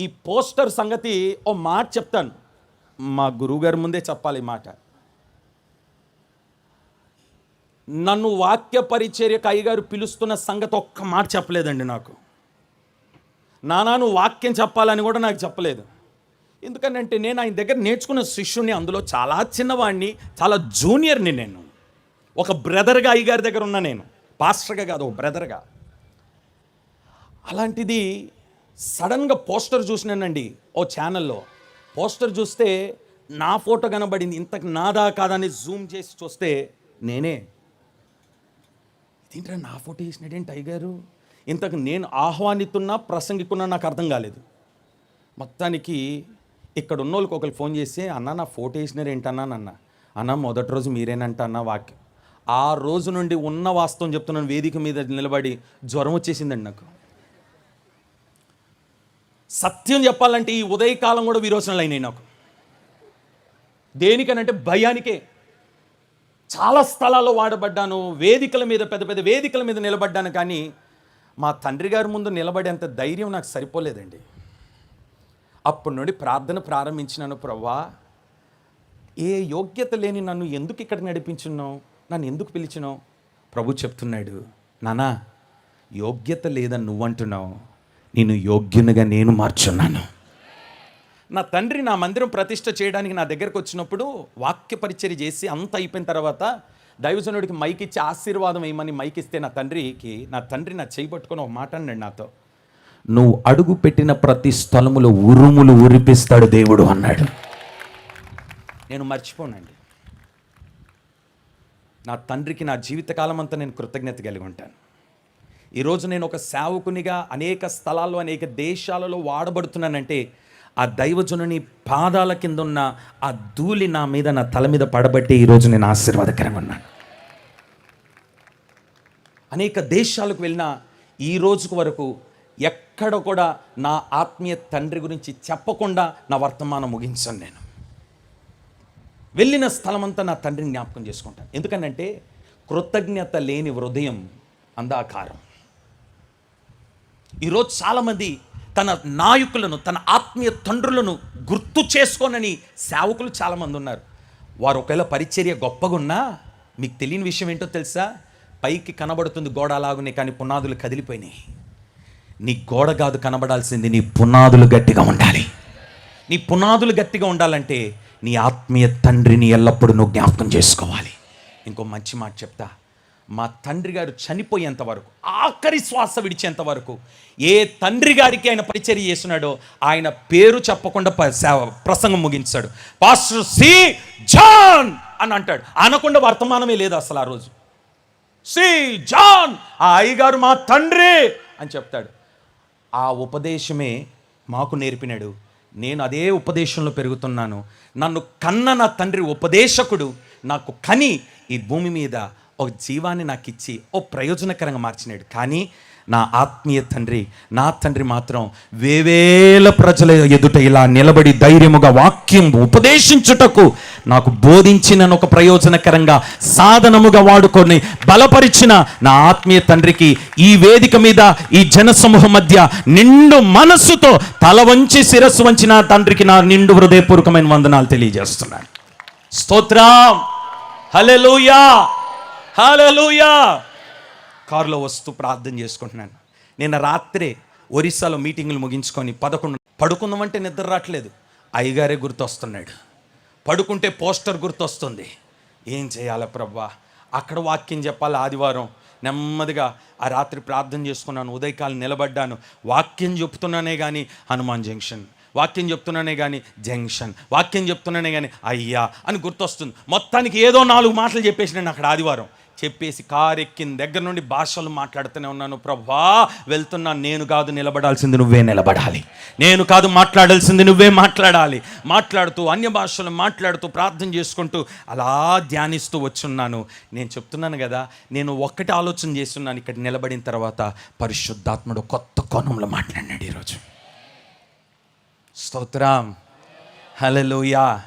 ఈ పోస్టర్ సంగతి ఓ మాట చెప్తాను. మా గురువుగారి ముందే చెప్పాలి మాట. నన్ను వాక్య పరిచర్యకు అయ్యగారు పిలుస్తున్న సంగతి ఒక్క మాట చెప్పలేదండి నాకు. నానా నువ్వు వాక్యం చెప్పాలని కూడా నాకు చెప్పలేదు. ఎందుకంటే నేను ఆయన దగ్గర నేర్చుకున్న శిష్యుని అందులో చాలా చిన్నవాడిని చాలా జూనియర్ని నేను. ఒక బ్రదర్గా అయ్యగారి దగ్గర ఉన్న నేను. పాస్టర్గా కాదు ఒక బ్రదర్గా. అలాంటిది సడన్గా పోస్టర్ చూసినానండి ఓ ఛానల్లో. పోస్టర్ చూస్తే నా ఫోటో కనబడింది ఇంతకు నాదా కాదని జూమ్ చేసి చూస్తే నేనే. ఇదేంట్రా నా ఫోటో వేసినాడేం టైగరు? ఇంతకు నేను ఆహ్వానితున్నా ప్రసంగికున్నా నాకు అర్థం కాలేదు. మొత్తానికి ఇక్కడ ఉన్న వాళ్ళకి ఒకరు ఫోన్ చేసి అన్న నా ఫోటో వేసినారు ఏంటన్నా అన్న అన్న మొదటి రోజు మీరేనంట అన్న వాక్యం. ఆ రోజు నుండి ఉన్న వాస్తవం చెప్తున్నాను వేదిక మీద నిలబడి జ్వరం వచ్చేసిందండి నాకు. సత్యం చెప్పాలంటే ఈ ఉదయకాలం కూడా విరోచనలు అయినాయి నాకు. దేనికనంటే భయానికే. చాలా స్థలాల్లో వాడబడ్డాను వేదికల మీద పెద్ద పెద్ద వేదికల మీద నిలబడ్డాను కానీ మా తండ్రి గారి ముందు నిలబడేంత ధైర్యం నాకు సరిపోలేదండి. అప్పటి నుండి ప్రార్థన ప్రారంభించినాను ప్రవ్వా ఏ యోగ్యత లేని నన్ను ఎందుకు ఇక్కడ నడిపించున్నావు? నన్ను ఎందుకు పిలిచినావు? ప్రభు చెప్తున్నాడు నానా యోగ్యత లేదని నువ్వంటున్నావు. నేను యోగ్యునిగా నేను మార్చున్నాను. నా తండ్రి నా మందిరం ప్రతిష్ట చేయడానికి నా దగ్గరకు వచ్చినప్పుడు వాక్య పరిచర్య చేసి అంత అయిపోయిన తర్వాత దైవజనుడికి మైక్ ఇచ్చి ఆశీర్వాదం వేయమని మైక్ ఇస్తే నా తండ్రికి నా తండ్రి నా చేయి పట్టుకొని ఒక మాట అన్నాడు నాతో. నువ్వు అడుగు పెట్టిన ప్రతి స్థలములో ఉరుములు ఉరిపిస్తాడు దేవుడు అన్నాడు. నేను మర్చిపోనండి. నా తండ్రికి నా జీవితకాలం అంతా నేను కృతజ్ఞత కలిగి ఉంటాను. ఈరోజు నేను ఒక సేవకునిగా అనేక స్థలాల్లో అనేక దేశాలలో వాడబడుతున్నానంటే ఆ దైవజనుని పాదాల కింద ఉన్న ఆ ధూళి నా మీద నా తల మీద పడబట్టి ఈరోజు నేను ఆశీర్వాదకరంగా ఉన్నాను. అనేక దేశాలకు వెళ్ళిన ఈ రోజుకు వరకు ఎక్కడ కూడా నా ఆత్మీయ తండ్రి గురించి చెప్పకుండా నా వర్తమానం ముగించాను నేను. వెళ్ళిన స్థలమంతా నా తండ్రిని జ్ఞాపకం చేసుకుంటాను. ఎందుకనంటే కృతజ్ఞత లేని హృదయం అంధాకారం. ఈరోజు చాలామంది తన నాయకులను తన ఆత్మీయ తండ్రులను గుర్తు చేసుకోనని సేవకులు చాలామంది ఉన్నారు. వారు ఒకవేళ పరిచర్య గొప్పగా ఉన్నా మీకు తెలియని విషయం ఏంటో తెలుసా? పైకి కనబడుతుంది గోడ అలాగునే కానీ పునాదులు కదిలిపోయినాయి. నీ గోడ కాదు కనబడాల్సింది నీ పునాదులు గట్టిగా ఉండాలి. నీ పునాదులు గట్టిగా ఉండాలంటే నీ ఆత్మీయ తండ్రిని ఎల్లప్పుడూ నువ్వు జ్ఞాపకం చేసుకోవాలి. ఇంకో మంచి మాట చెప్తా. మా తండ్రి గారు చనిపోయేంత వరకు ఆఖరి శ్వాస విడిచేంత వరకు ఏ తండ్రి గారికి ఆయన పరిచర్య చేస్తున్నాడో ఆయన పేరు చెప్పకుండా సేవ ప్రసంగం ముగించాడు. Pastor C. జాన్ అని అంటాడు. అనకుండా వర్తమానమే లేదు అసలు ఆ రోజు. సి. జాన్ ఆ అయ్యగారు మా తండ్రి అని చెప్తాడు. ఆ ఉపదేశమే మాకు నేర్పినాడు. నేను అదే ఉపదేశంలో పెరుగుతున్నాను. నన్ను కన్న నా తండ్రి ఉపదేశకుడు నాకు కని ఈ భూమి మీద ఒక జీవాన్ని నాకు ఇచ్చి ఓ ప్రయోజనకరంగా మార్చినాడు. కానీ నా ఆత్మీయ తండ్రి నా తండ్రి మాత్రం వేవేల ప్రజల ఎదుట ఇలా నిలబడి ధైర్యముగా వాక్యం ఉపదేశించుటకు నాకు బోధించిన ఒక ప్రయోజనకరంగా సాధనముగా వాడుకొని బలపరిచిన నా ఆత్మీయ తండ్రికి ఈ వేదిక మీద ఈ జనసమూహం మధ్య నిండు మనస్సుతో తల వంచి శిరస్సు వంచి నా తండ్రికి నా నిండు హృదయపూర్వకమైన వందనాలు తెలియజేస్తున్నాను. స్తోత్రం. హల్లెలూయా. హల్లెలూయా. కారులో వస్తూ ప్రార్థన చేసుకుంటున్నాను. నిన్న రాత్రే ఒరిస్సాలో మీటింగులు ముగించుకొని పదకొండు పడుకుందామంటే నిద్ర రావట్లేదు. అయ్యగారే గుర్తొస్తున్నాడు. పడుకుంటే పోస్టర్ గుర్తొస్తుంది. ఏం చేయాలి ప్రభా? అక్కడ వాక్యం చెప్పాలి ఆదివారం. నెమ్మదిగా ఆ రాత్రి ప్రార్థన చేసుకున్నాను ఉదయకాలం నిలబడ్డాను. వాక్యం చెప్తున్నానే కానీ హనుమాన్ జంక్షన్. వాక్యం చెప్తున్నానే కానీ జంక్షన్. వాక్యం చెప్తున్నానే కానీ అయ్యా అని గుర్తొస్తుంది. మొత్తానికి ఏదో నాలుగు మాటలు చెప్పేసి నేను అక్కడ ఆదివారం. చెప్పేసి కారెక్కిన దగ్గర నుండి భాషలు మాట్లాడుతూనే ఉన్నాను. ప్రభా వెళ్తున్నా నేను కాదు నిలబడాల్సింది నువ్వే నిలబడాలి. నేను కాదు మాట్లాడాల్సింది నువ్వే మాట్లాడాలి. మాట్లాడుతూ అన్య భాషలు మాట్లాడుతూ ప్రార్థన చేసుకుంటూ అలా ధ్యానిస్తూ వచ్చున్నాను. నేను చెప్తున్నాను కదా నేను ఒక్కటి ఆలోచన చేస్తున్నాను. ఇక్కడ నిలబడిన తర్వాత పరిశుద్ధాత్ముడు కొత్త కోణంలో మాట్లాడినాడు ఈరోజు. స్తోత్రం. హల్లెలూయా.